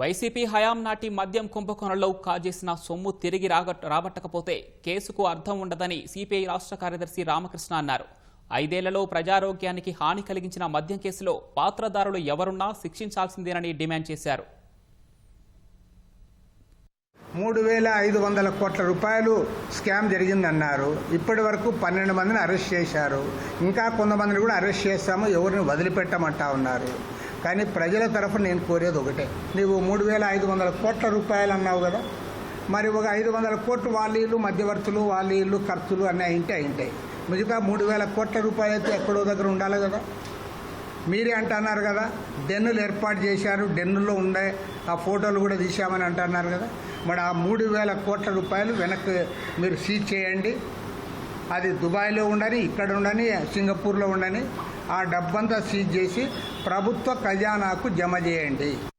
YCP హయాం నాటి మద్యం కుంభకోణంలో కాజేసిన సొమ్ము తిరిగి రాబట్టకపోతే కేసుకు అర్థం ఉండదని సిపిఐ రాష్ట్ర కార్యదర్శి రామకృష్ణ అన్నారు. ఐదేళ్ళలో ప్రజారోగ్యానికి హాని కలిగించిన మద్యం కేసులో పాత్రదారులు ఎవరున్నా శిక్షించాల్సిందేనని డిమాండ్ చేశారు. మూడు వేల ఐదు వందల కోట్ల రూపాయలు స్కామ్ జరిగిందన్నారు. ఇప్పటి వరకు పన్నెండు మందిని అరెస్ట్ చేశారు. ఇంకా కొంతమందిని కూడా అరెస్ట్ చేస్తాము ఎవరిని వదిలిపెట్టమంటా ఉన్నారు. కానీ ప్రజల తరఫున నేను కోరేది ఒకటే. నీవు మూడు వేల ఐదు వందల కోట్ల రూపాయలు అన్నావు కదా. మరి ఒక ఐదు వందల కోట్లు వాళ్ళ ఇల్లు మధ్యవర్తులు వాళ్ళ ఇల్లు ఖర్చులు అన్నీ అయింటే అయింటాయి మిగతా మూడు వేల కోట్ల రూపాయలు అయితే ఎక్కడో దగ్గర ఉండాలి కదా. మీరే అంటున్నారు కదా డెన్నులు ఏర్పాటు చేశారు డెన్నుల్లో ఉండే ఆ ఫోటోలు కూడా తీశామని అంటున్నారు కదా. మరి ఆ మూడు వేల కోట్ల రూపాయలు వెనక్కి మీరు సీజ్ చేయండి. అది దుబాయ్లో ఉండని ఇక్కడ ఉండని సింగపూర్లో ఉండని ఆ డబ్బంతా సీజ్ చేసి ప్రభుత్వ ఖజానాకు జమ చేయండి.